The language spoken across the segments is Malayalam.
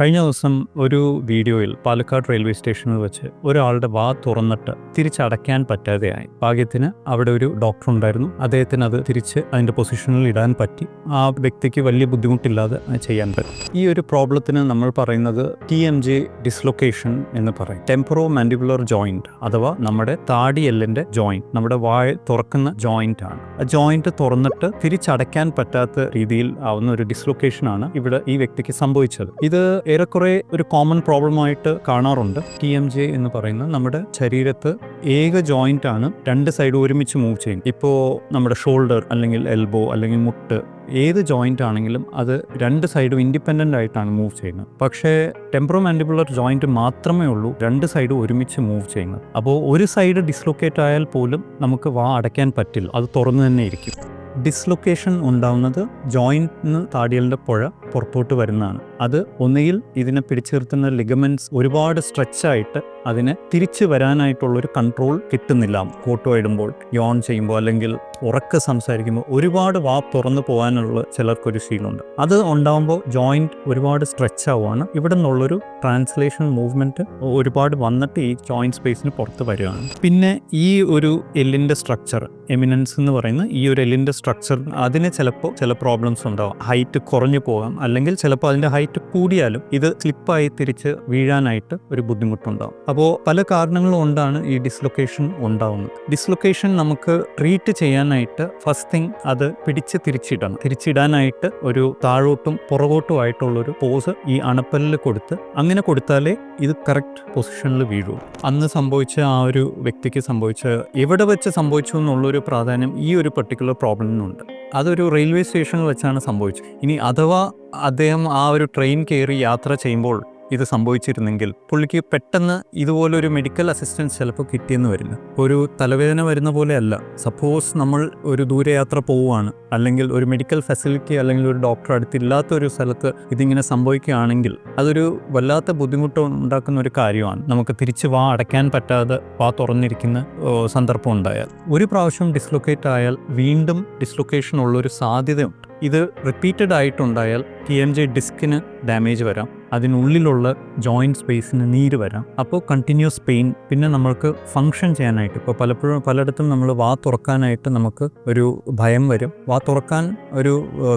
കഴിഞ്ഞ ദിവസം ഒരു വീഡിയോയിൽ പാലക്കാട് റെയിൽവേ സ്റ്റേഷനിൽ വെച്ച് ഒരാളുടെ വാ തുറന്നിട്ട് തിരിച്ചടയ്ക്കാൻ പറ്റാതെയായി. ഭാഗ്യത്തിന് അവിടെ ഒരു ഡോക്ടർ ഉണ്ടായിരുന്നു. അദ്ദേഹത്തിന് അത് തിരിച്ച് അതിന്റെ പൊസിഷനിൽ ഇടാൻ പറ്റി. ആ വ്യക്തിക്ക് വലിയ ബുദ്ധിമുട്ടില്ലാതെ ചെയ്യാൻ പറ്റും. ഈ ഒരു പ്രോബ്ലത്തിന് നമ്മൾ പറയുന്നത് ടി എം ജെ ഡിസ്ലൊക്കേഷൻ എന്ന് പറയും. ടെമ്പറോ മാൻഡിബുലർ ജോയിന്റ് അഥവാ നമ്മുടെ താടി എല്ലിന്റെ ജോയിന്റ് നമ്മുടെ വായ തുറക്കുന്ന ജോയിന്റ് ആണ് ആ ജോയിന്റ് തുറന്നിട്ട് തിരിച്ചടയ്ക്കാൻ പറ്റാത്ത രീതിയിൽ ആവുന്ന ഒരു ഡിസ്ലൊക്കേഷൻ ആണ് ഇവിടെ ഈ വ്യക്തിക്ക് സംഭവിച്ചത്. ഇത് ഏറെക്കുറെ ഒരു കോമൺ പ്രോബ്ലമായിട്ട് കാണാറുണ്ട്. ടി എം ജെ എന്ന് പറയുന്ന നമ്മുടെ ശരീരത്ത് ഏക ജോയിന്റ് ആണ് രണ്ട് സൈഡ് ഒരുമിച്ച് മൂവ് ചെയ്യും ഇപ്പോൾ നമ്മുടെ ഷോൾഡർ അല്ലെങ്കിൽ എൽബോ അല്ലെങ്കിൽ മുട്ട് ഏത് ജോയിന്റ് ആണെങ്കിലും അത് രണ്ട് സൈഡും ഇൻഡിപെൻഡന്റ് ആയിട്ടാണ് മൂവ് ചെയ്യുന്നത്. പക്ഷേ ടെമ്പറോ മാൻഡിബുലർ ജോയിന്റ് മാത്രമേ ഉള്ളൂ രണ്ട് സൈഡും ഒരുമിച്ച് മൂവ് ചെയ്യുന്നത്. അപ്പോൾ ഒരു സൈഡ് ഡിസ്ലൊക്കേറ്റ് ആയാൽ പോലും നമുക്ക് വാ അടയ്ക്കാൻ പറ്റില്ല അത് തുറന്നു തന്നെ ഇരിക്കും. ഡിസ്ലൊക്കേഷൻ ഉണ്ടാവുന്നത് ജോയിന്റിന് താടിയലിന്റെ പുഴ പുറത്തോട്ട് വരുന്നതാണ്. അത് ഒന്നുകിൽ ഇതിനെ പിടിച്ചു നിർത്തുന്ന ലിഗമെന്റ്സ് ഒരുപാട് സ്ട്രെച്ചായിട്ട് അതിനെ തിരിച്ചു വരാനായിട്ടുള്ളൊരു കൺട്രോൾ കിട്ടുന്നില്ല. കോട്ടോ ഇടുമ്പോൾ യോൺ ചെയ്യുമ്പോൾ അല്ലെങ്കിൽ ഉറക്ക സംസാരിക്കുമ്പോൾ ഒരുപാട് വാ തുറന്നു പോകാനുള്ള ചിലർക്കൊരു ശീലമുണ്ട്. അത് ഉണ്ടാകുമ്പോൾ ജോയിന്റ് ഒരുപാട് സ്ട്രെച്ച് ആവുകയാണ് ഇവിടെ നിന്നുള്ളൊരു ട്രാൻസ്ലേഷൻ മൂവ്മെന്റ് ഒരുപാട് വന്നിട്ട് ഈ ജോയിന്റ് സ്പേസിന് പുറത്ത് വരികയാണ്. പിന്നെ ഈ ഒരു എല്ലിന്റെ സ്ട്രക്ചർ എമിനൻസ് എന്ന് പറയുന്ന ഈ ഒരു എല്ലിന്റെ സ്ട്രക്ചർ അതിന് ചിലപ്പോൾ ചില പ്രോബ്ലംസ് ഉണ്ടാവും. ഹൈറ്റ് കുറഞ്ഞു പോകാം. അല്ലെങ്കിൽ ചിലപ്പോൾ അതിന്റെ ഹൈറ്റ് കൂടിയാലും ഇത് സ്ലിപ്പായി തിരിച്ച് വീഴാനായിട്ട് ഒരു ബുദ്ധിമുട്ടുണ്ടാവും. അപ്പോൾ പല കാരണങ്ങൾ കൊണ്ടാണ് ഈ ഡിസ്ലൊക്കേഷൻ ഉണ്ടാവുന്നത്. ഡിസ്ലൊക്കേഷൻ നമുക്ക് ട്രീറ്റ് ചെയ്യാനായിട്ട് ഫസ്റ്റ് തിങ് അത് പിടിച്ച് തിരിച്ചിടണം. തിരിച്ചിടാനായിട്ട് ഒരു താഴോട്ടും പുറകോട്ടും ആയിട്ടുള്ളൊരു പോസ് ഈ അണപ്പല്ലിൽ കൊടുത്ത് അങ്ങനെ കൊടുത്താലേ ഇത് കറക്റ്റ് പൊസിഷനിൽ വീഴൂ. അന്ന് സംഭവിച്ച ആ ഒരു വ്യക്തിക്ക് സംഭവിച്ച എവിടെ വെച്ച് സംഭവിച്ചു എന്നുള്ളൊരു പ്രാധാന്യം ഈ ഒരു പെർട്ടിക്കുലർ പ്രോബ്ലമിനുണ്ട് അതൊരു റെയിൽവേ സ്റ്റേഷനിൽ വെച്ചാണ് സംഭവിച്ചത്. ഇനി അഥവാ അദ്ദേഹം ആ ഒരു ട്രെയിൻ കയറി യാത്ര ചെയ്യുമ്പോൾ ഇത് സംഭവിച്ചിരുന്നെങ്കിൽ പുള്ളിക്ക് പെട്ടെന്ന് ഇതുപോലൊരു മെഡിക്കൽ അസിസ്റ്റൻസ് ചിലപ്പോൾ കിട്ടിയെന്ന് വരില്ല. ഒരു തലവേദന വരുന്ന പോലെ അല്ല സപ്പോസ് നമ്മൾ ഒരു ദൂരയാത്ര പോവുകയാണ്. അല്ലെങ്കിൽ ഒരു മെഡിക്കൽ ഫെസിലിറ്റി അല്ലെങ്കിൽ ഒരു ഡോക്ടർ അടുത്തില്ലാത്ത ഒരു സ്ഥലത്ത് ഇതിങ്ങനെ സംഭവിക്കുകയാണെങ്കിൽ അതൊരു വല്ലാത്ത ബുദ്ധിമുട്ട് ഉണ്ടാക്കുന്ന ഒരു കാര്യമാണ്. നമുക്ക് തിരിച്ച് വാ അടയ്ക്കാൻ പറ്റാതെ വാ തുറന്നിരിക്കുന്ന സന്ദർഭം ഉണ്ടായാൽ. ഒരു പ്രാവശ്യം ഡിസ്ലൊക്കേറ്റ് ആയാൽ വീണ്ടും ഡിസ്ലൊക്കേഷൻ ഉള്ളൊരു സാധ്യതയുണ്ട്. ഇത് റിപ്പീറ്റഡ് ആയിട്ടുണ്ടായാൽ ടി എം ജെ ഡിസ്കിന് ഡാമേജ് വരാം. അതിനുള്ളിലുള്ള ജോയിന്റ് സ്പേസിന് നീര് വരാം. അപ്പോൾ കണ്ടിന്യൂസ് പെയിൻ പിന്നെ നമ്മൾക്ക് ഫങ്ഷൻ ചെയ്യാനായിട്ട് ഇപ്പോൾ പലപ്പോഴും പലയിടത്തും നമ്മൾ വാ തുറക്കാനായിട്ട് നമുക്ക് ഒരു ഭയം വരും. വാ തുറക്കാൻ ഒരു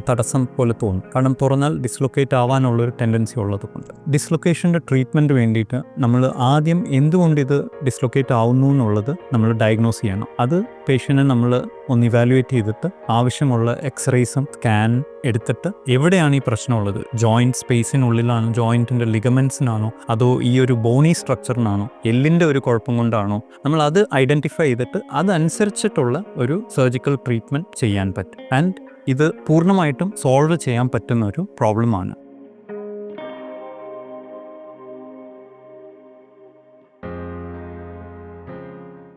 തടസ്സം പോലെ തോന്നും. കാരണം തുറന്നാൽ ഡിസ്ലൊക്കേറ്റ് ആവാനുള്ള ഒരു ടെൻഡൻസി ഉള്ളത് കൊണ്ട്. ഡിസ്ലൊക്കേഷന്റെ ട്രീറ്റ്മെന്റ് വേണ്ടിയിട്ട് നമ്മൾ ആദ്യം എന്തുകൊണ്ട് ഇത് ഡിസ്ലൊക്കേറ്റ് ആവുന്നു എന്നുള്ളത് നമ്മൾ ഡയഗ്നോസ് ചെയ്യണം. അത് പേഷ്യനെ നമ്മൾ ഒന്ന് ഇവാലുവേറ്റ് ചെയ്തിട്ട് ആവശ്യമുള്ള എക്സ്റേസും സ്കാൻ എടുത്തിട്ട് എവിടെയാണ് ഈ പ്രശ്നമുള്ളത്? ജോയിന്റ് സ്പേസിനുള്ളിലാണോ ജോയിന്റിന്റെ ലിഗമെന്റ്സിനാണോ അതോ ഈ ഒരു ബോണി സ്ട്രക്ചറിനാണോ എല്ലിന്റെ ഒരു കുഴപ്പം കൊണ്ടാണോ? നമ്മൾ അത് ഐഡന്റിഫൈ ചെയ്തിട്ട് അതനുസരിച്ചിട്ടുള്ള ഒരു സർജിക്കൽ ട്രീറ്റ്മെന്റ് ചെയ്യാൻ പറ്റും. ആൻഡ് ഇത് പൂർണമായിട്ടും സോൾവ് ചെയ്യാൻ പറ്റുന്ന ഒരു പ്രോബ്ലമാണ്